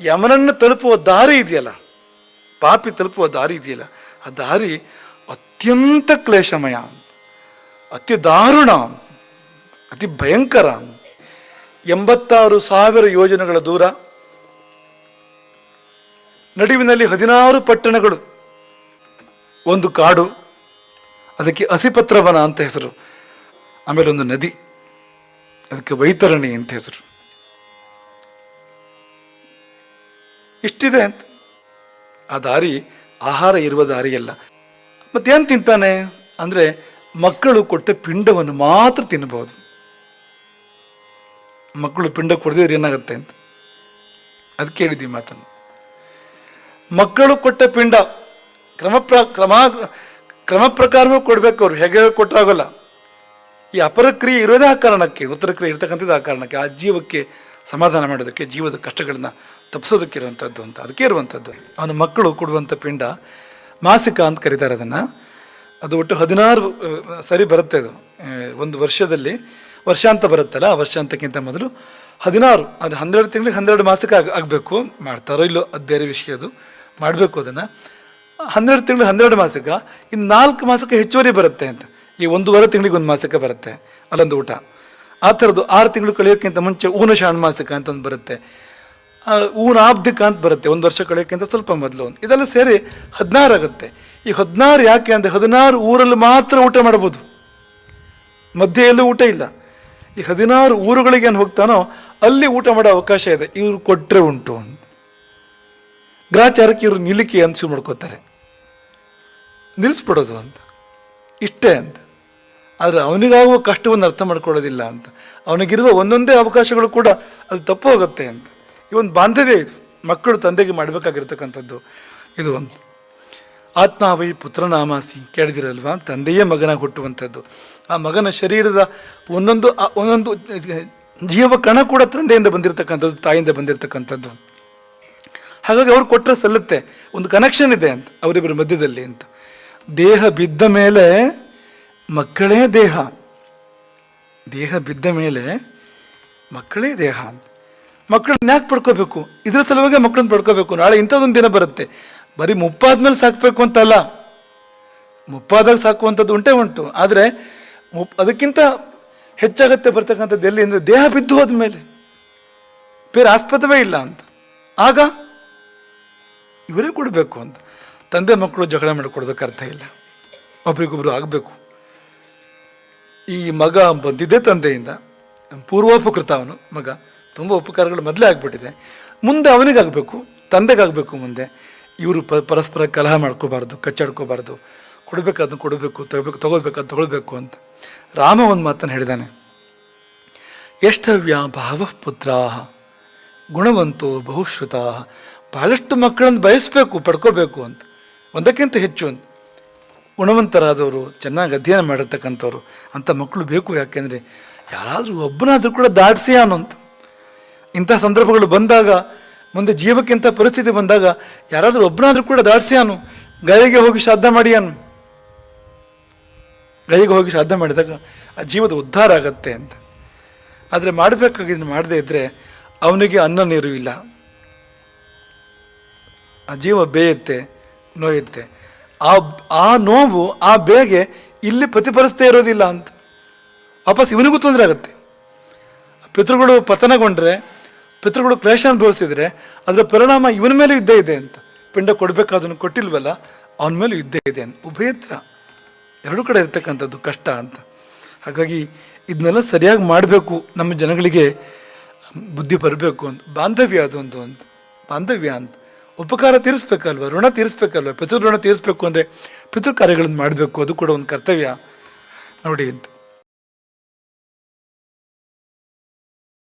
ಯಮನನ್ನು ತಲುಪುವ ದಾರಿ ಇದೆಯಲ್ಲ? ಪಾಪಿ ತಲುಪುವ ದಾರಿ ಇದೆಯಲ್ಲ? ಆ ದಾರಿ ಅತ್ಯಂತ ಕ್ಲೇಶಮಯ ಅತಿ ದಾರುಣ ಅತಿ ಭಯಂಕರ ಎಂಬತ್ತಾರು ಸಾವಿರ ಯೋಜನೆಗಳ ದೂರ, ನಡುವಿನಲ್ಲಿ ಹದಿನಾರು ಪಟ್ಟಣಗಳು, ಒಂದು ಕಾಡು, ಅದಕ್ಕೆ ಅಸಿಪತ್ರವನ ಅಂತ ಹೆಸರು, ಆಮೇಲೆ ಒಂದು ನದಿ, ಅದಕ್ಕೆ ವೈತರಣಿ ಅಂತ ಹೆಸರು. ಇಷ್ಟಿದೆ ಅಂತ. ಆ ದಾರಿ, ಆಹಾರ ಇರುವ ದಾರಿಯಲ್ಲ ಮತ್ತೇನು ತಿಂತಾನೆ? ಅಂದರೆ ಮಕ್ಕಳು ಕೊಟ್ಟ ಪಿಂಡವನ್ನು ಮಾತ್ರ ತಿನ್ನಬಹುದು. ಮಕ್ಕಳು ಪಿಂಡ ಕೊಡದಿದ್ರೆ ಏನಾಗುತ್ತೆ ಅಂತ. ಅದು ಕೇಳಿದ್ವಿ ಮಾತನ್ನು. ಮಕ್ಕಳು ಕೊಟ್ಟ ಪಿಂಡ, ಕ್ರಮ ಪ್ರ, ಕ್ರಮ ಕ್ರಮ ಪ್ರಕಾರವೂ ಕೊಡಬೇಕು ಅವ್ರು. ಹೇಗೆ ಕೊಟ್ಟರಾಗಲ್ಲ ಈ ಅಪರಕ್ರಿಯೆ ಇರೋದೇ ಆ ಕಾರಣಕ್ಕೆ, ಉತ್ತರ ಕ್ರಿಯೆ ಇರ್ತಕ್ಕಂಥದ್ದು ಆ ಕಾರಣಕ್ಕೆ. ಆ ಜೀವಕ್ಕೆ ಸಮಾಧಾನ ಮಾಡೋದಕ್ಕೆ ಜೀವದ ಕಷ್ಟಗಳನ್ನ ತಪ್ಪಿಸೋದಕ್ಕೆ ಇರುವಂಥದ್ದು ಅಂತ, ಅದಕ್ಕೆ ಇರುವಂಥದ್ದು ಅವನ ಮಕ್ಕಳು ಕೊಡುವಂಥ ಪಿಂಡ, ಮಾಸಿಕ ಅಂತ ಕರೀತಾರೆ ಅದನ್ನು. ಅದು ಒಟ್ಟು ಹದಿನಾರು ಸರಿ ಬರುತ್ತೆ ಅದು. ಒಂದು ವರ್ಷದಲ್ಲಿ ವರ್ಷಾಂತ ಬರುತ್ತಲ್ಲ, ಆ ವರ್ಷಾಂತಕ್ಕಿಂತ ಮೊದಲು ಹದಿನಾರು, ಅದು ಹನ್ನೆರಡು ತಿಂಗಳಿಗೆ ಹನ್ನೆರಡು ಮಾಸಕ್ಕೆ ಆಗ, ಆಗಬೇಕು. ಮಾಡ್ತಾರೋ ಇಲ್ಲೋ, ಅದು ಬೇರೆ ವಿಷಯ ಅದು. ಮಾಡಬೇಕು ಅದನ್ನು. ಹನ್ನೆರಡು ತಿಂಗಳು ಹನ್ನೆರಡು ಮಾಸಿಕ, ಇನ್ನು ನಾಲ್ಕು ಮಾಸಕ್ಕೆ ಹೆಚ್ಚುವರಿ ಬರುತ್ತೆ ಅಂತ. ಈ ಒಂದೂವರೆ ತಿಂಗಳಿಗೆ ಒಂದು ಮಾಸಕ್ಕೆ ಬರುತ್ತೆ. ಅಲ್ಲೊಂದು ಊಟ. ಆ ಥರದ್ದು ಆರು ತಿಂಗಳು ಕಳೆಯೋಕ್ಕಿಂತ ಮುಂಚೆ ಊನ ಷಾಣ್ಮಾಸಿಕ ಅಂತ ಒಂದು ಬರುತ್ತೆ. ಊನ ಆಬ್ದಿಕ ಅಂತ ಬರುತ್ತೆ. ಒಂದು ವರ್ಷ ಕಳೆಯೋಕ್ಕಿಂತ ಸ್ವಲ್ಪ ಮೊದಲು ಒಂದು. ಇದೆಲ್ಲ ಸೇರಿ ಹದಿನಾರು ಆಗುತ್ತೆ. ಈ ಹದಿನಾರು ಯಾಕೆ ಅಂದರೆ ಹದಿನಾರು ಊರಲ್ಲಿ ಮಾತ್ರ ಊಟ ಮಾಡ್ಬೋದು. ಮಧ್ಯೆ ಎಲ್ಲೂ ಊಟ ಇಲ್ಲ. ಈ ಹದಿನಾರು ಊರುಗಳಿಗೆ ಏನು ಹೋಗ್ತಾನೋ ಅಲ್ಲಿ ಊಟ ಮಾಡೋ ಅವಕಾಶ ಇದೆ. ಇವರು ಕೊಟ್ಟರೆ ಉಂಟು ಅಂತ. ಗ್ರಾಚಾರಕ್ಕೆ ಇವರು ನಿಲ್ಲಿಕೆ ಅಂತ ಶುರು ಮಾಡ್ಕೋತಾರೆ. ನಿಲ್ಲಿಸ್ಬಿಡೋದು ಅಂತ. ಇಷ್ಟೇ ಅಂತ. ಆದರೆ ಅವನಿಗಾಗುವ ಕಷ್ಟವನ್ನು ಅರ್ಥ ಮಾಡ್ಕೊಳ್ಳೋದಿಲ್ಲ ಅಂತ. ಅವನಿಗಿರುವ ಒಂದೊಂದೇ ಅವಕಾಶಗಳು ಕೂಡ ಅದು ತಪ್ಪು ಹೋಗುತ್ತೆ ಅಂತ. ಈ ಒಂದು ಬಾಂಧವ್ಯ ಇದು. ಮಕ್ಕಳು ತಂದೆಗೆ ಮಾಡಬೇಕಾಗಿರ್ತಕ್ಕಂಥದ್ದು. ಇದು ಒಂದು. ಆತ್ಮಾವೈ ಪುತ್ರನಾಮಾಸಿ ಕೇಳಿದಿರಲ್ವಾ? ತಂದೆಯೇ ಮಗನ ಹುಟ್ಟುವಂಥದ್ದು. ಆ ಮಗನ ಶರೀರದ ಒಂದೊಂದು ಒಂದೊಂದು ಜೀವ ಕಣ ಕೂಡ ತಂದೆಯಿಂದ ಬಂದಿರತಕ್ಕಂಥದ್ದು, ತಾಯಿಯಿಂದ ಬಂದಿರತಕ್ಕಂಥದ್ದು. ಹಾಗಾಗಿ ಅವ್ರು ಕೊಟ್ಟರೆ ಸಲ್ಲುತ್ತೆ. ಒಂದು ಕನೆಕ್ಷನ್ ಇದೆ ಅಂತ, ಅವರಿಬ್ಬರ ಮಧ್ಯದಲ್ಲಿ ಅಂತ. ದೇಹ ಬಿದ್ದ ಮೇಲೆ ಮಕ್ಕಳೇ ದೇಹ. ದೇಹ ಬಿದ್ದ ಮೇಲೆ ಮಕ್ಕಳೇ ದೇಹ. ಅಂತ ಮಕ್ಕಳನ್ನ ಯಾಕೆ ಪಡ್ಕೋಬೇಕು. ಇದ್ರ ಸಲುವಾಗಿ ಮಕ್ಕಳನ್ನ ಪಡ್ಕೋಬೇಕು. ನಾಳೆ ಇಂಥದ್ದೊಂದು ದಿನ ಬರುತ್ತೆ. ಬರೀ ಮುಪ್ಪಾದ್ಮೇಲೆ ಸಾಕಬೇಕು ಅಂತಲ್ಲ. ಮುಪ್ಪಾದಾಗ ಸಾಕುವಂಥದ್ದು ಉಂಟೇ ಉಂಟು. ಆದರೆ ಮುಪ್ ಅದಕ್ಕಿಂತ ಹೆಚ್ಚಾಗತ್ತೆ ಬರ್ತಕ್ಕಂಥದ್ದು ಎಲ್ಲಿ ಅಂದರೆ ದೇಹ ಬಿದ್ದು ಹೋದ್ಮೇಲೆ ಬೇರೆ ಆಸ್ಪದವೇ ಇಲ್ಲ ಅಂತ. ಆಗ ಇವರೇ ಕೊಡಬೇಕು ಅಂತ. ತಂದೆ ಮಕ್ಕಳು ಜಗಳ ಮಾಡಿಕೊಡೋದಕ್ಕೆ ಅರ್ಥ ಇಲ್ಲ. ಒಬ್ರಿಗೊಬ್ರು ಆಗಬೇಕು. ಈ ಮಗ ಬಂದಿದ್ದೇ ತಂದೆಯಿಂದ. ಪೂರ್ವೋಪಕೃತ ಅವನು ಮಗ. ತುಂಬ ಉಪಕಾರಗಳು ಮೊದಲೇ ಆಗಿಬಿಟ್ಟಿದೆ. ಮುಂದೆ ಅವನಿಗಾಗಬೇಕು, ತಂದೆಗಾಗಬೇಕು ಮುಂದೆ. ಇವರು ಪ, ಪರಸ್ಪರ ಕಲಹ ಮಾಡ್ಕೋಬಾರ್ದು, ಕಚ್ಚಾಡ್ಕೋಬಾರ್ದು. ಕೊಡಬೇಕಾದ್ನ ಕೊಡಬೇಕು, ತಗೋಬೇಕು ತಗೋಬೇಕಾದ್ ತಗೊಳ್ಬೇಕು ಅಂತ. ರಾಮ ಒಂದು ಮಾತನ್ನು ಹೇಳಿದಾನೆ. ಎಷ್ಟವ್ಯ ಭಾವ ಪುತ್ರಾ ಗುಣವಂತೋ ಬಹುಶ್ರುತ ಬಹಳಷ್ಟು ಮಕ್ಕಳನ್ನು ಬಯಸಬೇಕು, ಪಡ್ಕೋಬೇಕು ಅಂತ. ಒಂದಕ್ಕಿಂತ ಹೆಚ್ಚು ಅಂತ. ಗುಣವಂತರಾದವರು, ಚೆನ್ನಾಗಿ ಅಧ್ಯಯನ ಮಾಡಿರ್ತಕ್ಕಂಥವ್ರು ಅಂಥ ಮಕ್ಕಳು ಬೇಕು ಯಾಕೆಂದರೆ ಯಾರಾದರೂ ಒಬ್ಬನಾದರೂ ಕೂಡ ದಾಟಿಸಿ ಅನ್ನೋಂತ ಇಂಥ ಸಂದರ್ಭಗಳು ಬಂದಾಗ, ಮುಂದೆ ಜೀವಕ್ಕಿಂತ ಪರಿಸ್ಥಿತಿ ಬಂದಾಗ, ಯಾರಾದರೂ ಒಬ್ಬನಾದರೂ ಕೂಡ ದಾಟಿಸಿ ಅನು ಹೋಗಿ ಶ್ರಾದ್ದ ಮಾಡಿ ಅನು ಗಯಗೆ ಹೋಗಿ ಶ್ರಾದ್ದ ಮಾಡಿದಾಗ, ಆ ಜೀವದ ಉದ್ಧಾರ ಆಗತ್ತೆ ಅಂತ. ಆದರೆ ಮಾಡಬೇಕಾಗಿದ್ದು ಮಾಡದೇ ಇದ್ದರೆ ಅವನಿಗೆ ಅನ್ನ ನೀರು ಇಲ್ಲ. ಆ ಜೀವ ಬೇಯುತ್ತೆ, ನೋಯುತ್ತೆ. ಆ ಆ ನೋವು, ಆ ಬೇಗೆ ಇಲ್ಲಿ ಪ್ರತಿಫಲಿಸ್ತೇ ಇರೋದಿಲ್ಲ ಅಂತ. ವಾಪಸ್ ಇವನಿಗೂ ತೊಂದರೆ ಆಗುತ್ತೆ. ಪಿತೃಗಳು ಪತನಗೊಂಡ್ರೆ, ಪಿತೃಗಳು ಕ್ಲೇಶ ಅನುಭವಿಸಿದ್ರೆ, ಅದರ ಪರಿಣಾಮ ಇವನ ಮೇಲೆ ಯುದ್ಧ ಇದೆ ಅಂತ. ಪಿಂಡ ಕೊಡಬೇಕಾದನ್ನು ಕೊಟ್ಟಿಲ್ವಲ್ಲ, ಅವನ ಮೇಲೆ ಯುದ್ಧ ಇದೆ ಅಂತ. ಉಭಯತ್ರ. ಎರಡೂ ಕಡೆ ಇರ್ತಕ್ಕಂಥದ್ದು ಕಷ್ಟ ಅಂತ. ಹಾಗಾಗಿ ಇದನ್ನೆಲ್ಲ ಸರಿಯಾಗಿ ಮಾಡಬೇಕು, ನಮ್ಮ ಜನಗಳಿಗೆ ಬುದ್ಧಿ ಬರಬೇಕು ಅಂತ. ಬಾಂಧವ್ಯ ಅದೊಂದು ಅಂತ. ಬಾಂಧವ್ಯ ಅಂತ. ಉಪಕಾರ ತೀರಿಸ್ಬೇಕಲ್ವ? ಋಣ ತೀರಿಸ್ಬೇಕಲ್ವ? ಪಿತೃ ಋಣ ತೀರಿಸ್ಬೇಕು ಅಂದರೆ ಪಿತೃ ಕಾರ್ಯಗಳನ್ನು ಮಾಡಬೇಕು. ಅದು ಕೂಡ ಒಂದು ಕರ್ತವ್ಯ. ನೋಡಿ ಅಂತ